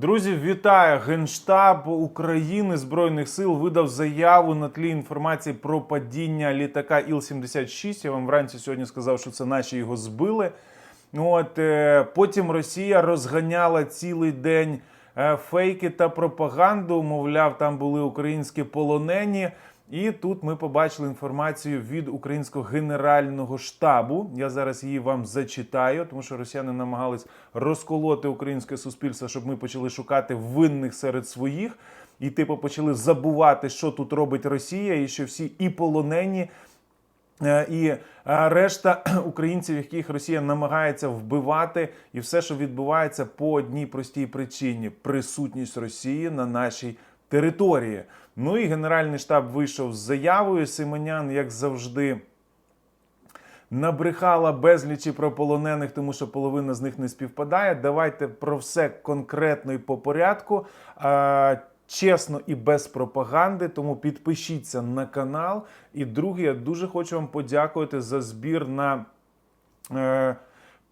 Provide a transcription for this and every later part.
Друзі, вітаю! Генштаб України Збройних сил видав заяву на тлі інформації про падіння літака Іл-76. Я вам вранці сьогодні сказав, що це наші його збили. От е, потім Росія розганяла цілий день е, фейки та пропаганду. Мовляв, там були українські полонені. І тут ми побачили інформацію від українського генерального штабу. Я зараз її вам зачитаю, тому що росіяни намагались розколоти українське суспільство, щоб ми почали шукати винних серед своїх. І типу почали забувати, що тут робить Росія, і що всі і полонені, Е, І е, решта українців, яких Росія намагається вбивати, і все, що відбувається по одній простій причині присутність Росії на нашій території. Ну і Генеральний штаб вийшов з заявою. Симонян, як завжди, набрехала безлічі про полонених, тому що половина з них не співпадає. Давайте про все конкретно і по порядку. Чесно і без пропаганди, тому підпишіться на канал. І друге, я дуже хочу вам подякувати за збір на е,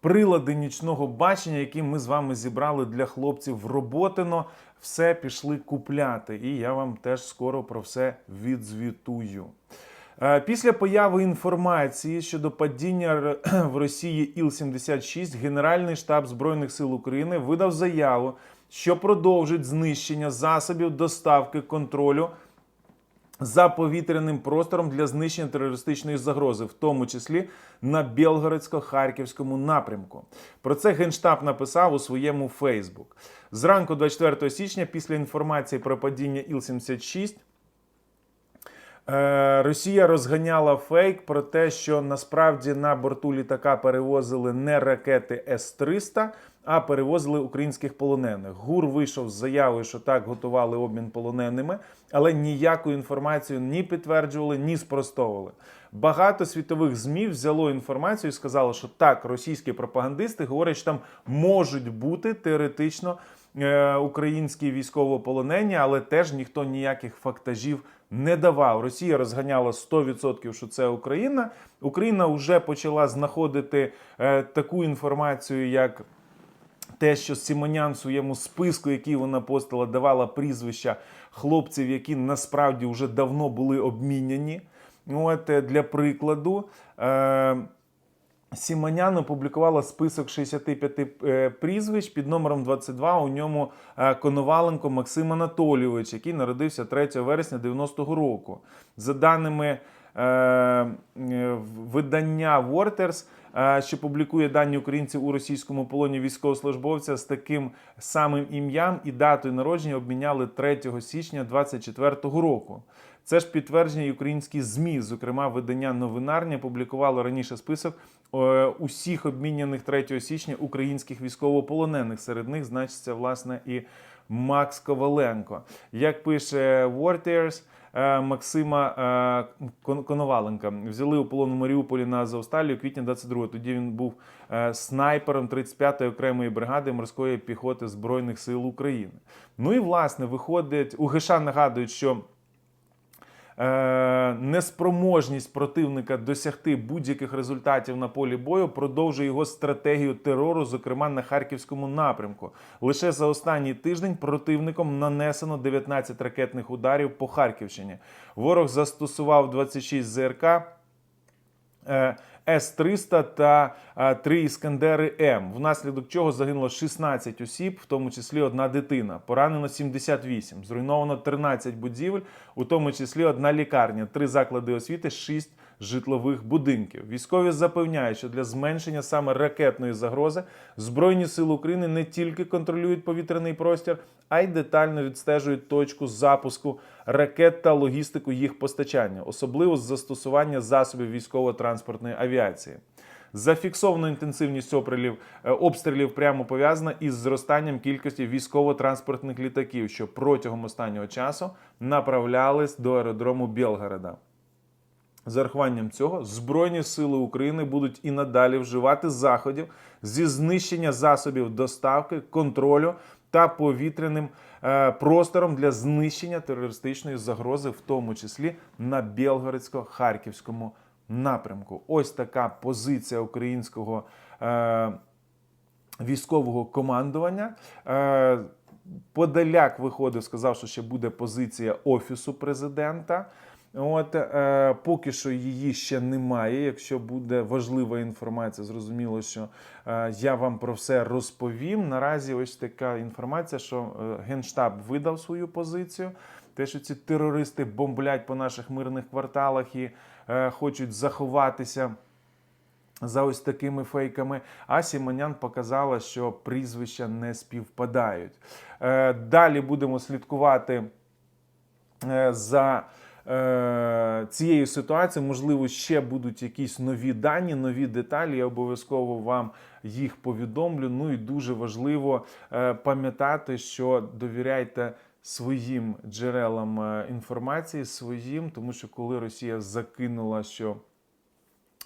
прилади нічного бачення, які ми з вами зібрали для хлопців Роботино. Все пішли купляти. І я вам теж скоро про все відзвітую. Е, Після появи інформації щодо падіння в Росії Іл-76 Генеральний штаб Збройних сил України видав заяву, що продовжить знищення засобів доставки контролю за повітряним простором для знищення терористичної загрози, в тому числі на Білгородсько-Харківському напрямку. Про це Генштаб написав у своєму Фейсбук. Зранку 24 січня, після інформації про падіння Іл-76, Е, Росія розганяла фейк про те, що насправді на борту літака перевозили не ракети С-300, а перевозили українських полонених. ГУР вийшов з заявою, що так готували обмін полоненими, але ніяку інформацію ні підтверджували, ні спростовували. Багато світових ЗМІ взяло інформацію і сказало, що так, російські пропагандисти говорять, що там можуть бути теоретично е, українські військовополонені, але теж ніхто ніяких фактажів не давав. Росія розганяла 100%, що це Україна. Україна вже почала знаходити е, таку інформацію, як те, що Симонян в своєму списку, який вона постила, давала прізвища хлопців, які насправді вже давно були обміняні. От е, для прикладу. Е, Сіманян опублікувала список 65 е, прізвищ під номером 22. У ньому Коноваленко Максим Анатолійович, який народився 3 вересня 90-го року. За даними видання Вортерс, що публікує дані українців у російському полоні військовослужбовця з таким самим ім'ям і датою народження обміняли 3 січня 24-го року. Це ж підтвердження українські ЗМІ, зокрема видання новинарня, публікувало раніше список е, усіх обміняних 3 січня українських військовополонених. Серед них значиться власне і Макс Коваленко. Як пише Warriors, е, Максима е, Коноваленка взяли у полон у Маріуполі на Азовсталі у квітні 22-го. Тоді він був е, снайпером 35-ї окремої бригади морської піхоти Збройних сил України. Ну і власне виходить у ГШ нагадують, що Е, неспроможність противника досягти будь-яких результатів на полі бою продовжує його стратегію терору, зокрема на харківському напрямку. Лише за останній тиждень противником нанесено 19 ракетних ударів по Харківщині. Ворог застосував 26 ЗРК. Е, С-300 та е, три Іскандери М, внаслідок чого загинуло 16 осіб, в тому числі одна дитина. Поранено 78. Зруйновано 13 будівель, у тому числі одна лікарня, три заклади освіти, 6 житлових будинків. Військові запевняють, що для зменшення саме ракетної загрози Збройні сили України не тільки контролюють повітряний простір, а й детально відстежують точку запуску ракет та логістику їх постачання, особливо з застосування засобів військово-транспортної авіації. Зафіксована інтенсивність обстрілів, е, обстрілів прямо пов'язана із зростанням кількості військово-транспортних літаків, що протягом останнього часу направлялись до аеродрому Білгорода. З урахуванням цього Збройні сили України будуть і надалі вживати заходів зі знищення засобів доставки, контролю та повітряним е, простором для знищення терористичної загрози, в тому числі на Білгородсько-Харківському напрямку. Ось така позиція українського е, військового командування. Е, подаляк виходив, сказав, що ще буде позиція офісу президента. От е, поки що її ще немає. Якщо буде важлива інформація, зрозуміло, що е, я вам про все розповім. Наразі ось така інформація, що е, Генштаб видав свою позицію. Те, що ці терористи бомблять по наших мирних кварталах і е, хочуть заховатися за ось такими фейками. А Сімонян показала, що прізвища не співпадають. Е, Далі будемо слідкувати е, за цією ситуацією. Можливо, ще будуть якісь нові дані, нові деталі. Я обов'язково вам їх повідомлю. Ну і дуже важливо е, пам'ятати, що довіряйте. Своїм джерелам е, інформації, своїм, тому що коли Росія закинула, що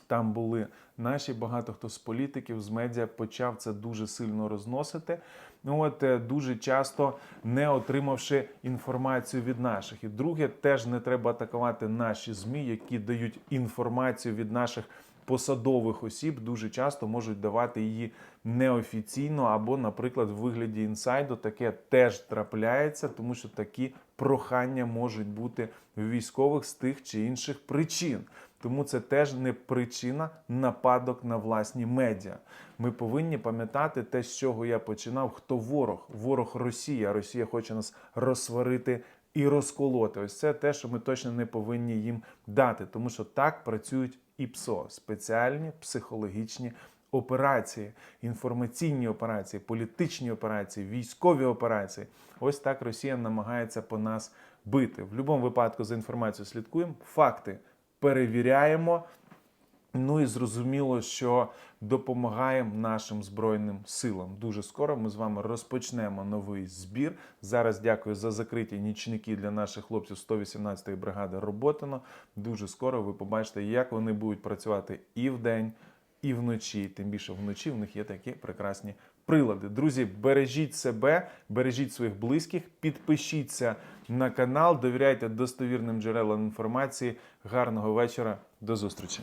там були наші, багато хто з політиків, з медіа почав це дуже сильно розносити. Ну от е, дуже часто не отримавши інформацію від наших. І друге, теж не треба атакувати наші змі, які дають інформацію від наших посадових осіб. Дуже часто можуть давати її неофіційно або, наприклад, в вигляді інсайду. Таке теж трапляється, тому що такі прохання можуть бути в військових з тих чи інших причин. Тому це теж не причина нападок на власні медіа. Ми повинні пам'ятати те, з чого я починав. Хто ворог? Ворог Росія. Росія хоче нас розсварити і розколоти. Ось це те, що ми точно не повинні їм дати, тому що так працюють і ПСО спеціальні психологічні операції, інформаційні операції, політичні операції, військові операції. Ось так Росія намагається по нас бити. В будь-якому випадку за інформацією слідкуємо. Факти перевіряємо. Ну і зрозуміло, що допомагаємо нашим збройним силам. Дуже скоро ми з вами розпочнемо новий збір. Зараз дякую за закриті нічники для наших хлопців 118-ї бригади Роботино. Дуже скоро ви побачите, як вони будуть працювати і вдень, і вночі. Тим більше вночі в них є такі прекрасні прилади. Друзі, бережіть себе, бережіть своїх близьких, підпишіться на канал, довіряйте достовірним джерелам інформації. Гарного вечора, до зустрічі!